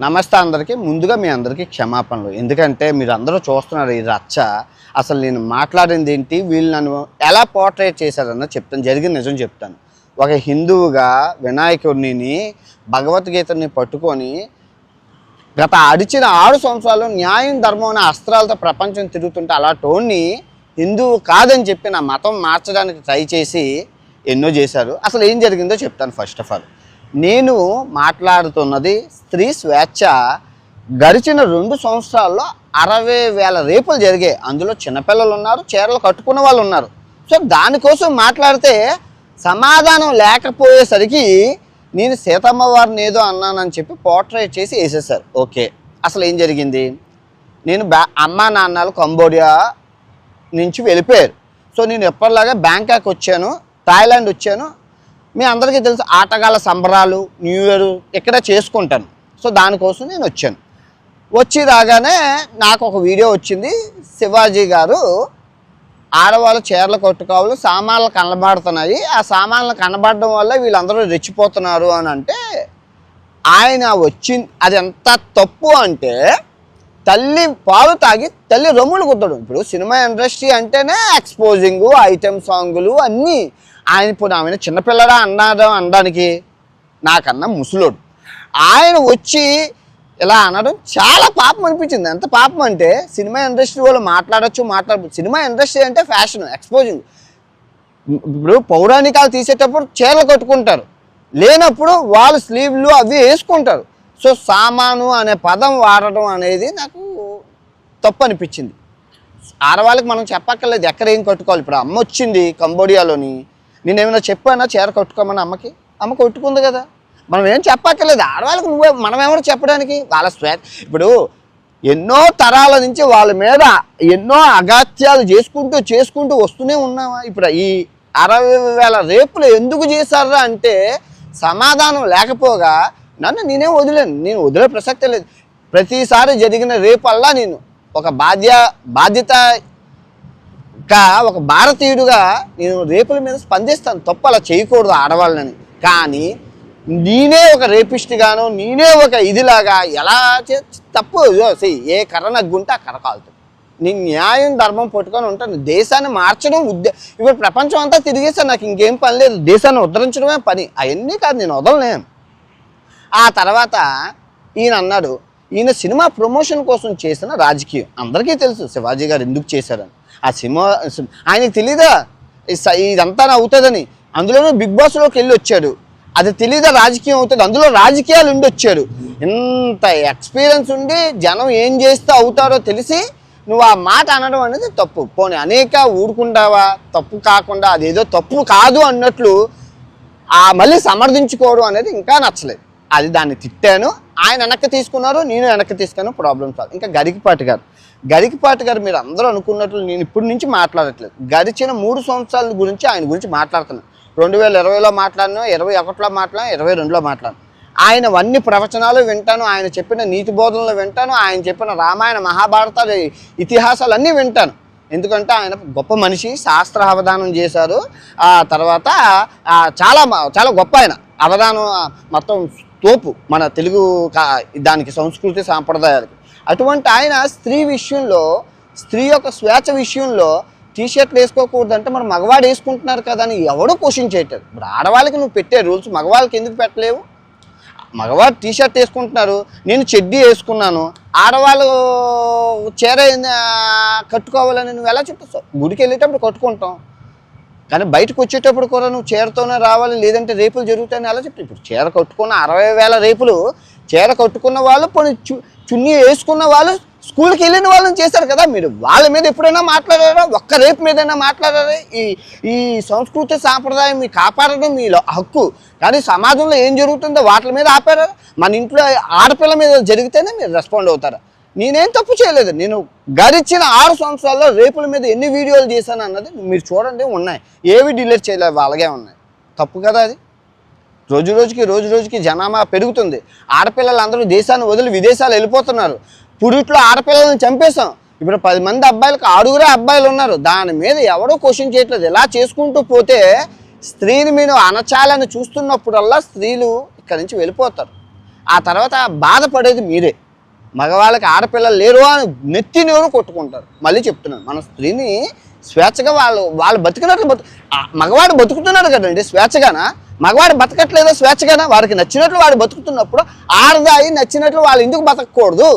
నమస్తే అందరికీ. ముందుగా మీ అందరికీ క్షమాపణలు. ఎందుకంటే మీరు అందరూ చూస్తున్నారు ఈ రచ్చ. అసలు నేను మాట్లాడింది ఏంటి? వీళ్ళు నన్ను ఎలా పోర్ట్రేట్ చేశారన్న చెప్తాను. జరిగిన నిజం చెప్తాను. ఒక హిందువుగా వినాయకుడిని భగవద్గీతని పట్టుకొని గత అడిచిన ఆరు సంవత్సరాలు న్యాయం ధర్మం అనే అస్త్రాలతో ప్రపంచం తిరుగుతుంటే అలా టోన్ని హిందువు కాదని చెప్పి నా మతం మార్చడానికి ట్రై చేసి ఎన్నో చేశారు. అసలు ఏం జరిగిందో చెప్తాను ఫస్ట్ ఆఫ్ ఆల్. నేను మాట్లాడుతున్నది స్త్రీ స్వేచ్ఛ గడిచిన రెండు సంవత్సరాల్లో అరవై వేల రేపులు జరిగాయి. అందులో చిన్నపిల్లలు ఉన్నారు చీరలు కట్టుకున్న వాళ్ళు ఉన్నారు. సో దానికోసం మాట్లాడితే సమాధానం లేకపోయేసరికి నేను సీతమ్మ వారిని ఏదో అన్నానని చెప్పి పోర్ట్రేట్ చేసి వేసేసారు ఓకే. అసలు ఏం జరిగింది? నేను బ్యా అమ్మా నాన్నలు కంబోడియా నుంచి వెళ్ళిపోయారు. సో నేను ఎప్పటిలాగా బ్యాంకాక్ వచ్చాను థాయిలాండ్ వచ్చాను మీ అందరికీ తెలుసు ఆటగాళ్ళ సంబరాలు న్యూ ఇయర్ ఇక్కడ చేసుకుంటాను. సో దానికోసం నేను వచ్చాను. వచ్చి రాగానే నాకు ఒక వీడియో వచ్చింది. శివాజీ గారు ఆడవాళ్ళు చీరలు కొట్టుకోవాలి సామాన్లు కనబడుతున్నాయి. ఆ సామాన్లు కనబడడం వల్ల వీళ్ళందరూ రెచ్చిపోతున్నారు అని అంటే ఆయన వచ్చి అది ఎంత తప్పు అంటే తల్లి పాలు తాగి తల్లి రొమ్ములు కుట్టడం ఇప్పుడు సినిమా ఇండస్ట్రీ అంటేనే ఎక్స్పోజింగ్ ఐటెం సాంగులు అన్నీ ఆయన ఇప్పుడు ఆమె చిన్నపిల్లడా అన్నాడు అనడానికి నాకన్నా ముసలోడు. ఆయన వచ్చి ఇలా అనడం చాలా పాపం అనిపించింది. ఎంత పాపం అంటే సినిమా ఇండస్ట్రీ వాళ్ళు మాట్లాడచ్చు మాట్లాడచ్చు. సినిమా ఇండస్ట్రీ అంటే ఫ్యాషన్ ఎక్స్పోజింగ్ ఇప్పుడు పౌరాణికాలు తీసేటప్పుడు చీరలు కట్టుకుంటారు. లేనప్పుడు వాళ్ళు స్లీవ్లు అవి వేసుకుంటారు. సో సామాను అనే పదం వాడడం అనేది నాకు తప్పు అనిపించింది. ఆడవాళ్ళకి మనం చెప్పక్కర్లేదు ఎక్కడ ఏం కట్టుకోవాలి? ఇప్పుడు అమ్మ వచ్చింది కంబోడియాలోని నేను ఏమైనా చెప్పానా? చీర కట్టుకోమని అమ్మకి? అమ్మ కొట్టుకుంది కదా. మనం ఏం చెప్పక్కర్లేదు. ఆడవాళ్ళకి నువ్వే మనం ఏమైనా చెప్పడానికి? వాళ్ళ స్వే ఇప్పుడు ఎన్నో తరాల నుంచి వాళ్ళ మీద ఎన్నో అగాత్యాలు చేసుకుంటూ చేసుకుంటూ వస్తూనే ఉన్నావా? ఇప్పుడు ఈ అరవై వేల రేపులు ఎందుకు చేశారా అంటే సమాధానం లేకపోగా నన్ను నేనేం వదిలేను. నేను వదిలే ప్రసక్తే లేదు. ప్రతిసారి జరిగిన రేపల్లా నేను ఒక బాధ్య బాధ్యత కా ఒక భారతీయుడుగా నేను రేపుల మీద స్పందిస్తాను. తప్ప అలా చేయకూడదు ఆడవాళ్ళని. కానీ నేనే ఒక రేపిస్ట్గాను నేనే ఒక ఇదిలాగా ఎలా చే తప్పు ఏ కర్ర నగ్గుంటే ఆ కర్ర కాలుతుంది నేను న్యాయం ధర్మం పట్టుకొని ఉంటాను. దేశాన్ని మార్చడం ఉద్దే ఇప్పుడు ప్రపంచం అంతా తిరిగేసాను నాకు ఇంకేం పని లేదు. దేశాన్ని ఉద్ధరించడమే పని. అవన్నీ కాదు నేను వదలలేను ఆ తర్వాత ఈయన అన్నాడు ఈయన సినిమా ప్రమోషన్ కోసం చేసిన రాజకీయం. అందరికీ తెలుసు శివాజీ గారు ఎందుకు చేశారని. ఆ సినిమా ఆయనకు ఆయనకి తెలీదా? ఇదంతా అవుతుందని అందులోనూ బిగ్ బాస్లోకి వెళ్ళి వచ్చాడు. అది తెలీదా రాజకీయం అవుతుంది? అందులో రాజకీయాలు ఉండి వచ్చాడు. ఇంత ఎక్స్పీరియన్స్ ఉండి జనం ఏం చేస్తే అవుతారో తెలిసి నువ్వు ఆ మాట అనడం అనేది తప్పు. పోనీ అనేక ఊరుకుంటావా? తప్పు కాకుండా అదేదో తప్పు కాదు అన్నట్లు ఆ మళ్ళీ సమర్థించుకోవడం అనేది ఇంకా నచ్చలేదు. అది దాన్ని తిట్టాను. ఆయన వెనక్కి తీసుకున్నారు నేను వెనక్కి తీసుకున్నాను ప్రాబ్లం సాల్వ్ ఇంకా గరికిపాటి గారు. గరికిపాటి గారు మీరు అందరూ అనుకున్నట్లు నేను ఇప్పటి నుంచి మాట్లాడట్లేదు. గడిచిన మూడు సంవత్సరాల గురించి ఆయన గురించి మాట్లాడుతున్నాను. రెండు వేల ఇరవైలో మాట్లాడినా ఇరవై ఒకటిలో మాట్లాడినా ఇరవై రెండులో మాట్లాడినా. ఆయన అన్ని ప్రవచనాలు వింటాను ఆయన చెప్పిన నీతి బోధనలు వింటాను ఆయన చెప్పిన రామాయణ మహాభారతాలు ఇతిహాసాలు అన్నీ వింటాను. ఎందుకంటే ఆయన గొప్ప మనిషి శాస్త్ర అవధానం చేశారు. ఆ తర్వాత చాలా మ- చాలా గొప్ప ఆయన. అవధానం మొత్తం తోపు మన తెలుగు కా- దానికి సంస్కృతి సాంప్రదాయాలకి. అటువంటి ఆయన స్త్రీ విషయంలో స్త్రీ యొక్క స్వేచ్ఛ విషయంలో టీ షర్ట్లు వేసుకోకూడదంటే మరి మగవాడు వేసుకుంటున్నారు కదా అని ఎవడో క్వశ్చన్ చేయట్లేదు. ఇప్పుడు ఆడవాళ్ళకి నువ్వు పెట్టే రూల్స్ మగవాళ్ళకి ఎందుకు పెట్టలేవు? మగవారు టీ షర్ట్ వేసుకుంటున్నారు నేను చెడ్డీ వేసుకున్నాను ఆడవాళ్ళు చీర కట్టుకోవాలని నువ్వు ఎలా చెప్తావు గుడికి వెళ్ళేటప్పుడు కట్టుకుంటాం. కానీ బయటకు వచ్చేటప్పుడు కూడా నువ్వు చీరతోనే రావాలి లేదంటే రేపులు జరుగుతాయని అలా చెప్పి ఇప్పుడు చీర కట్టుకున్న అరవై వేల రేపులు చీర కట్టుకున్న వాళ్ళు పోనీ చున్నీ వేసుకున్న వాళ్ళు స్కూల్కి వెళ్ళిన వాళ్ళని చేశారు కదా మీరు వాళ్ళ మీద ఎప్పుడైనా మాట్లాడారా? ఒక్క రేపు మీదైనా మాట్లాడారా? ఈ ఈ సంస్కృతి సాంప్రదాయం మీ కాపాడడం మీలో హక్కు. కానీ సమాజంలో ఏం జరుగుతుందో వాటి మీద ఆపారా? మన ఇంట్లో ఆడపిల్ల మీద జరిగితేనే మీరు రెస్పాండ్ అవుతారా? నేనేం తప్పు చేయలేదు. నేను గడిచిన ఆరు సంవత్సరాల్లో రేపుల మీద ఎన్ని వీడియోలు చేశాను అన్నది మీరు చూడండి ఉన్నాయి. ఏవి డిలీట్ చేయలేదు అలాగే ఉన్నాయి. తప్పు కదా అది. రోజు రోజుకి రోజు రోజుకి జనాభా పెరుగుతుంది. ఆడపిల్లలందరూ దేశాన్ని వదిలి విదేశాలు వెళ్ళిపోతున్నారు. పురిట్లో ఆడపిల్లలను చంపేశాం. ఇప్పుడు పది మంది అబ్బాయిలకు ఆరుగురే అబ్బాయిలు ఉన్నారు. దాని మీద ఎవడో క్వశ్చన్ చేయట్లేదు. ఇలా చేసుకుంటూ పోతే స్త్రీని మీరు అనచాలని చూస్తున్నప్పుడల్లా స్త్రీలు ఇక్కడి నుంచి వెళ్ళిపోతారు. ఆ తర్వాత బాధపడేది మీరే. మగవాళ్ళకి ఆడపిల్లలు లేరు అని నెత్తి నోరు కొట్టుకుంటారు. మళ్ళీ చెప్తున్నాను మన స్త్రీని స్వేచ్ఛగా వాళ్ళు వాళ్ళు బతికినట్లు బతు ఆ మగవాడు బతుకుతున్నాడు కదండి స్వేచ్ఛగానా? మగవాడు బతకట్లేదో స్వేచ్ఛగానా? వాడికి నచ్చినట్లు వాడు బతుకుతున్నప్పుడు ఆడదాయి నచ్చినట్లు వాళ్ళు ఎందుకు బతకూడదు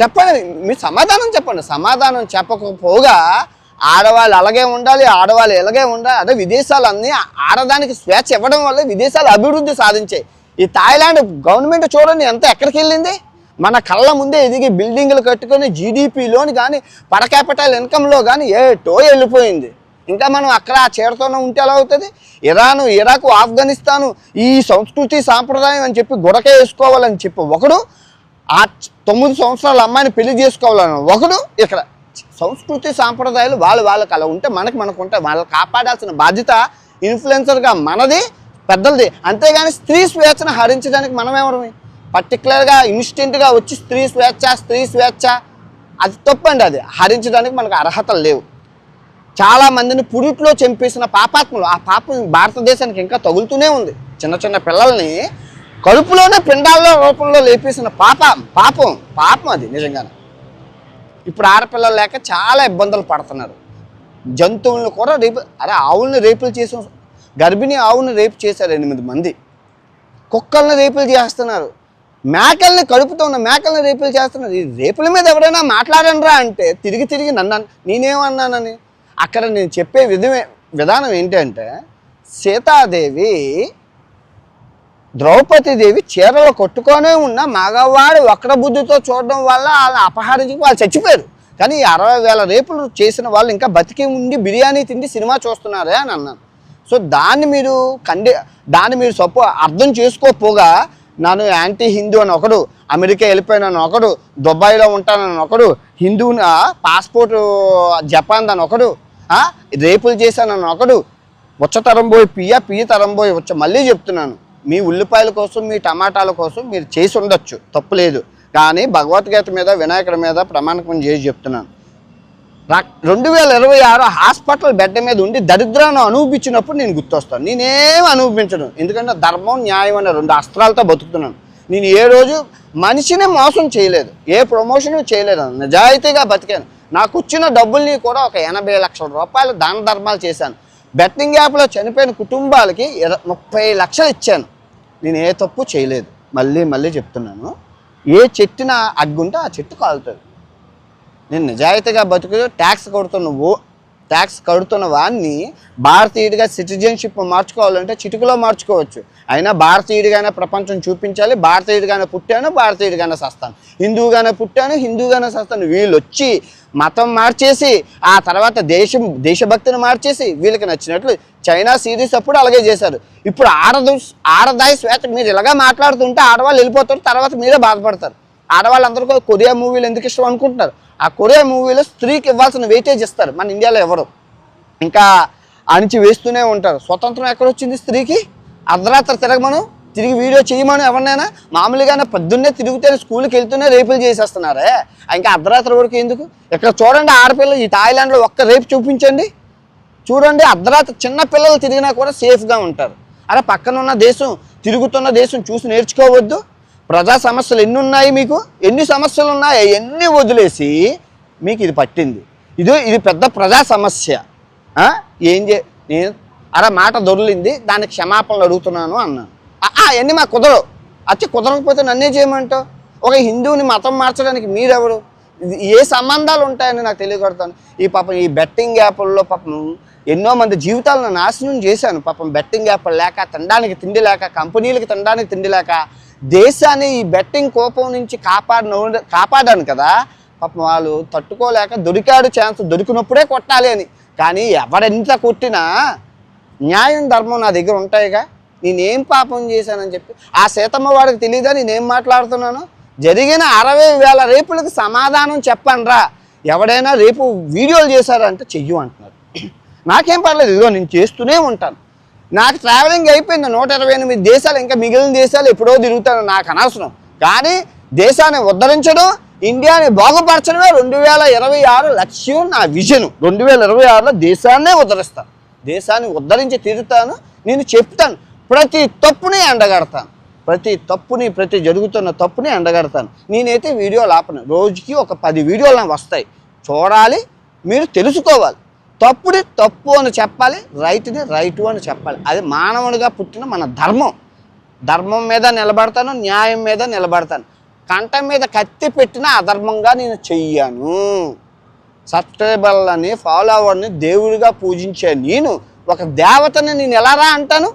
చెప్పండి మీ సమాధానం చెప్పండి. సమాధానం చెప్పకపోగా ఆడవాళ్ళు అలాగే ఉండాలి ఆడవాళ్ళు ఇలాగే ఉండాలి. అదే విదేశాలు అన్నీ ఆడదానికి స్వేచ్ఛ ఇవ్వడం వల్ల విదేశాలు అభివృద్ధి సాధించాయి. ఈ థాయిలాండ్ గవర్నమెంట్ చూడండి ఎంత ఎక్కడికి వెళ్ళింది మన కళ్ళ ముందే ఎదిగి బిల్డింగ్లు కట్టుకొని జీడిపిలోని కానీ పర్ క్యాపిటల్ ఇన్కంలో కానీ ఏటో వెళ్ళిపోయింది. ఇంకా మనం అక్కడ ఆ చీరతోనే ఉంటే ఎలా అవుతుంది? ఇరాను ఇరాకు ఆఫ్ఘనిస్తాను ఈ సంస్కృతి సాంప్రదాయం అని చెప్పి గుడకే వేసుకోవాలని చెప్పి ఒకడు ఆ తొమ్మిది సంవత్సరాల అమ్మాయిని పెళ్ళి చేసుకోవాలని ఒకడు ఇక్కడ సంస్కృతి సాంప్రదాయాలు వాళ్ళు వాళ్ళకి అలా ఉంటే మనకి మనకు ఉంటే వాళ్ళు కాపాడాల్సిన బాధ్యత ఇన్ఫ్లుయెన్సర్గా మనది పెద్దలది. అంతేగాని స్త్రీ స్వేచ్ఛను హరించడానికి మనం పర్టికులర్గా ఇన్స్టెంట్గా వచ్చి స్త్రీ స్వేచ్ఛ స్త్రీ స్వేచ్ఛ అది తప్పండి అది. హరించడానికి మనకు అర్హతలు లేవు. చాలా మందిని పురిట్లో చంపేసిన పాపాత్ములు. ఆ పాపం భారతదేశానికి ఇంకా తగులుతూనే ఉంది. చిన్న చిన్న పిల్లల్ని కడుపులోనే పిండాల్లో రూపంలో లేపేసిన పాప పాపం పాపం అది నిజంగానే. ఇప్పుడు ఆడపిల్లలు లేక చాలా ఇబ్బందులు పడుతున్నారు. జంతువులను కూడా రేపు అరే ఆవుల్ని రేపులు చేసి గర్భిణీ ఆవుని రేపు చేశారు ఎనిమిది మంది. కుక్కల్ని రేపులు చేస్తున్నారు. మేకల్ని కడుపుతో ఉన్న మేకల్ని రేపులు చేస్తున్నారు. ఈ రేపుల మీద ఎవరైనా మాట్లాడండిరా అంటే తిరిగి తిరిగి నన్ను నేనేమన్నానని? అక్కడ నేను చెప్పే విధమే విధానం ఏంటంటే సీతాదేవి ద్రౌపదీదేవి చీరలు కొట్టుకొనే ఉన్న మగవాడు వక్ర బుద్ధితో చూడడం వల్ల వాళ్ళ అపహరించి వాళ్ళు చచ్చిపోయారు. కానీ అరవై వేల రేపులు చేసిన వాళ్ళు ఇంకా బతికి ఉండి బిర్యానీ తిండి సినిమా చూస్తున్నారే అని అన్నాను. సో దాన్ని మీరు కండి దాన్ని మీరు సపో అర్థం చేసుకోపోగా నన్ను యాంటీ హిందూ అని ఒకడు అమెరికా వెళ్ళిపోయినాను ఒకడు దుబాయ్లో ఉంటానని ఒకడు హిందువుని పాస్పోర్ట్ జపాన్ అని ఒకడు రేపులు చేశానని ఒకడు ఉచ్చ తరం పోయి పియ్య పియ్య తరం పోయి వచ్చ మళ్ళీ చెప్తున్నాను. మీ ఉల్లిపాయల కోసం మీ టమాటాల కోసం మీరు చేసి ఉండొచ్చు తప్పు లేదు. కానీ భగవద్గీత మీద వినాయకుడి మీద ప్రమాణకం చేసి చెప్తున్నాను. రెండు వేల ఇరవై ఆరు హాస్పిటల్ బెడ్ మీద ఉండి దరిద్రాన్ని అనుభవించినప్పుడు నేను గుర్తొస్తాను. నేనేం అనుభవించను. ఎందుకంటే ధర్మం న్యాయం అనే రెండు అస్త్రాలతో బతుకుతున్నాను. నేను ఏ రోజు మనిషిని మోసం చేయలేదు. ఏ ప్రమోషన్ చేయలేదు. నిజాయితీగా బతికాను. నాకు వచ్చిన డబ్బుల్ని కూడా ఒక ఎనభై లక్షల రూపాయలు దాన ధర్మాలు చేశాను. బెట్టింగ్ యాప్లో చనిపోయిన కుటుంబాలకి ముప్పై లక్షలు ఇచ్చాను. నేను ఏ తప్పు చేయలేదు. మళ్ళీ మళ్ళీ చెప్తున్నాను. ఏ చెట్టున అగ్గుంటే ఆ చెట్టు కాలుతుంది. నేను నిజాయితీగా బతుకు ట్యాక్స్ కడుతున్న ఓ ట్యాక్స్ కడుతున్న వాడిని భారతీయుడిగా సిటిజన్షిప్ మార్చుకోవాలంటే చిటుకులో మార్చుకోవచ్చు. అయినా భారతీయుడిగానే ప్రపంచం చూపించాలి భారతీయుడిగానే పుట్టాను భారతీయుడిగానే సస్తాను. హిందువుగానే పుట్టాను హిందువుగానే సస్తాను. వీళ్ళు వచ్చి మతం మార్చేసి ఆ తర్వాత దేశం దేశభక్తిని మార్చేసి వీళ్ళకి నచ్చినట్లు చైనా సిరీస్ అప్పుడు అలాగే చేశారు. ఇప్పుడు ఆడదు ఆడదాయి స్వేచ్ఛ మీరు ఇలాగా మాట్లాడుతుంటే ఆడవాళ్ళు వెళ్ళిపోతారు తర్వాత మీరే బాధపడతారు. ఆడవాళ్ళందరూ కూడా కొరియా మూవీలు ఎందుకు ఇష్టం అనుకుంటున్నారు? ఆ కొరియా మూవీలో స్త్రీకి ఇవ్వాల్సిన వెయిటేజ్ ఇస్తారు మన ఇండియాలో ఎవరు? ఇంకా అణిచి వేస్తూనే ఉంటారు. స్వతంత్రం ఎక్కడ వచ్చింది స్త్రీకి? అర్ధరాత్రి తిరగమను తిరిగి వీడియో చేయమను ఎవరినైనా? మామూలుగానే పొద్దున్నే తిరుగుతూనే స్కూల్కి వెళ్తూనే రేపులు చేసేస్తున్నారే? ఇంకా అర్ధరాత్రి వరకు ఎందుకు? ఇక్కడ చూడండి ఆడపిల్లలు ఈ థాయిలాండ్లో ఒక్క రేపు చూపించండి. చూడండి అర్ధరాత్రి చిన్న పిల్లలు తిరిగినా కూడా సేఫ్గా ఉంటారు. అరే పక్కన ఉన్న దేశం తిరుగుతున్న దేశం చూసి నేర్చుకోవద్దు. ప్రజా సమస్యలు ఎన్ని ఉన్నాయి మీకు? ఎన్ని సమస్యలు ఉన్నాయి ఎన్ని వదిలేసి మీకు ఇది పట్టింది? ఇది ఇది పెద్ద ప్రజా సమస్య. ఏం చే నేను అరే మాట దొరిలింది దానికి క్షమాపణలు అడుగుతున్నాను అన్నాను. అవన్నీ మాకు కుదరవు. అచ్చి కుదరకపోతే నన్నే చేయమంటావు? ఒక హిందువుని మతం మార్చడానికి మీరెవరు? ఏ సంబంధాలు ఉంటాయని నాకు తెలియకూడతాను ఈ పాపం ఈ బెట్టింగ్ యాప్ల్లో పాపం ఎన్నో మంది జీవితాలను నాశనం చేశాను. పాపం బెట్టింగ్ యాప్లు లేక తినడానికి తిండి లేక కంపెనీలకి తినడానికి తిండి లేక దేశాన్ని ఈ బెట్టింగ్ కోపం నుంచి కాపాడిన కాపాడాను కదా. పాపం వాళ్ళు తట్టుకోలేక దొరికాడు ఛాన్స్ దొరికినప్పుడే కొట్టాలి అని. కానీ ఎవరెంత కొట్టినా న్యాయం ధర్మం నా దగ్గర ఉంటాయిగా. నేనేం పాపం చేశానని చెప్పి ఆ సీతమ్మ వాడికి తెలియదా నేనేం మాట్లాడుతున్నాను? జరిగిన అరవై వేల రేపులకు సమాధానం చెప్పండ్రా. ఎవడైనా రేపు వీడియోలు చేశారంటే చెయ్యు అంటున్నారు. నాకేం పర్లేదు ఇదిగో నేను చేస్తూనే ఉంటాను. నాకు ట్రావెలింగ్ అయిపోయింది. నూట ఇరవై ఎనిమిది దేశాలు ఇంకా మిగిలిన దేశాలు ఎప్పుడో తిరుగుతాను నాకు అనవసరం. కానీ దేశాన్ని ఉద్ధరించడం ఇండియాని బాగుపరచడమే రెండు వేల ఇరవై ఆరు లక్ష్యం నా విజన్ రెండు వేల ఇరవై ఆరులో దేశాన్నే ఉద్ధరిస్తాను దేశాన్ని ఉద్ధరించి తీరుతాను నేను చెప్తాను. ప్రతి తప్పుని ఎండగడతాను. ప్రతి తప్పుని ప్రతి జరుగుతున్న తప్పుని ఎండగడతాను. నేనైతే వీడియోలు ఆపను రోజుకి ఒక పది వీడియోలు వస్తాయి. చూడాలి మీరు తెలుసుకోవాలి. తప్పుడే తప్పు అని చెప్పాలి రైట్ని రైటు అని చెప్పాలి. అది మానవుడిగా పుట్టిన మన ధర్మం. ధర్మం మీద నిలబడతాను న్యాయం మీద నిలబడతాను. కంఠం మీద కత్తి పెట్టిన అధర్మంగా నేను చెయ్యను. సబ్స్క్రైబర్లని ఫాలోవర్ని దేవుడిగా పూజించే నేను ఒక దేవతని నేను ఎలా రా అంటాను?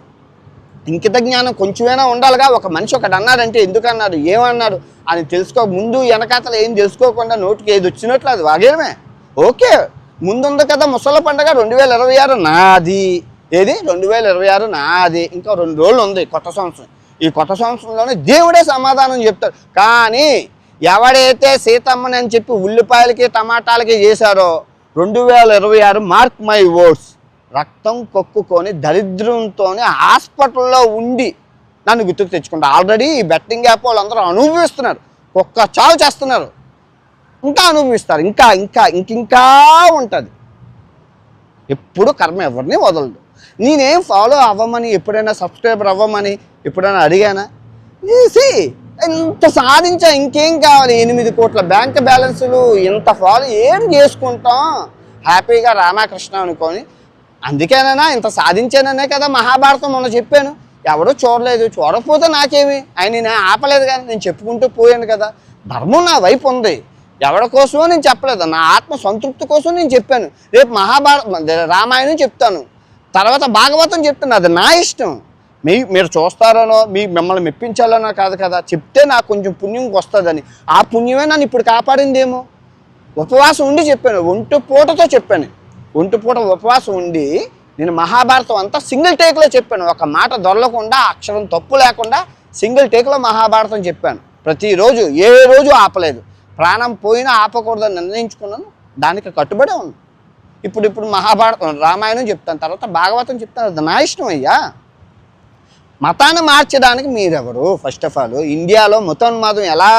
ఇంకిత జ్ఞానం కొంచెమైనా ఉండాలిగా ఒక మనిషి ఒకటి అన్నాడంటే ఎందుకు ఏమన్నాడు అని తెలుసుకో ముందు వెనకాతలు ఏం తెలుసుకోకుండా నోటికి ఏది వచ్చినట్లు అది వాగేమే ఓకే. ముందుంది కదా ముసల పండగ రెండు వేల ఇరవై ఆరు నాది. ఏది? రెండు వేల ఇరవై ఆరు నాది. ఇంకా రెండు రోజులు ఉంది కొత్త సంవత్సరం. ఈ కొత్త సంవత్సరంలోనే దేవుడే సమాధానం చెప్తాడు. కానీ ఎవడైతే సీతమ్మని అని చెప్పి ఉల్లిపాయలకి టమాటాలకి చేశారో రెండు వేల ఇరవై ఆరు మార్క్ మై వర్డ్స్ రక్తం కొక్కుకొని దరిద్రంతో హాస్పిటల్లో ఉండి నన్ను గుర్తుకు తెచ్చుకుంటా. ఆల్రెడీ ఈ బెట్టింగ్ యాప్ వాళ్ళందరూ అనుభవిస్తున్నారు. ఒక్క చావు చేస్తున్నారు. ఇంకా అనుభవిస్తారు. ఇంకా ఇంకా ఇంకింకా ఉంటుంది. ఎప్పుడు కర్మ ఎవరిని వదలదు. నేనేం ఫాలో అవ్వమని ఎప్పుడైనా సబ్స్క్రైబర్ అవ్వమని ఎప్పుడైనా అడిగానా? see, ఇంత సాధించా ఇంకేం కావాలి? ఎనిమిది కోట్ల బ్యాంక్ బ్యాలెన్సులు ఇంత ఫాలో ఏం చేసుకుంటాం? హ్యాపీగా రామకృష్ణ అనుకొని. అందుకేనైనా ఇంత సాధించాననే కదా మహాభారతం మొన్న చెప్పాను. ఎవడో చూడలేదు. చూడకపోతే నాకేమి? ఆయన నేను ఆపలేదు కానీ నేను చెప్పుకుంటూ పోయాను కదా. ధర్మం నా వైపు ఉంది. ఎవరి కోసమో నేను చెప్పలేదు. నా ఆత్మ సంతృప్తి కోసం నేను చెప్పాను. రేపు మహాభారత రామాయణం చెప్తాను. తర్వాత భాగవతం చెప్తాను. అది నా ఇష్టం. మీ మీరు చూస్తారనో మీ మిమ్మల్ని మెప్పించాలనో కాదు కదా. చెప్తే నాకు కొంచెం పుణ్యం వస్తుందని. ఆ పుణ్యమే నన్ను ఇప్పుడు కాపాడిందేమో? ఉపవాసం ఉండి చెప్పాను. ఒంటి పూటతో చెప్పాను. ఒంటి పూట ఉపవాసం ఉండి నేను మహాభారతం అంతా సింగిల్ టేక్లో చెప్పాను. ఒక మాట దొరలకుండా అక్షరం తప్పు లేకుండా సింగిల్ టేక్లో మహాభారతం చెప్పాను. ప్రతిరోజు ఏ రోజు ఆపలేదు. ప్రాణం పోయినా ఆపకూడదని నిర్ణయించుకున్నాను. దానికి కట్టుబడే ఉంది ఇప్పుడు ఇప్పుడు మహాభారతం రామాయణం చెప్తాను. తర్వాత భాగవతం చెప్తాను. అది నా ఇష్టం అయ్యా. మతాన్ని మార్చడానికి మీరెవరు? ఫస్ట్ ఆఫ్ ఆల్ ఇండియాలో మతోన్మాదం ఎలా?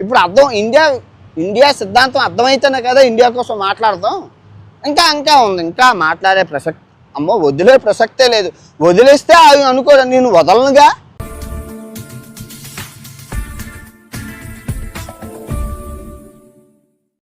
ఇప్పుడు అర్థం ఇండియా ఇండియా సిద్ధాంతం అర్థమైతేనే కదా ఇండియా కోసం మాట్లాడతాం. ఇంకా ఇంకా ఉంది. ఇంకా మాట్లాడే ప్రసక్తి. అమ్మో వదిలే ప్రసక్తే లేదు. వదిలేస్తే అవి అనుకో నేను వదలనుగా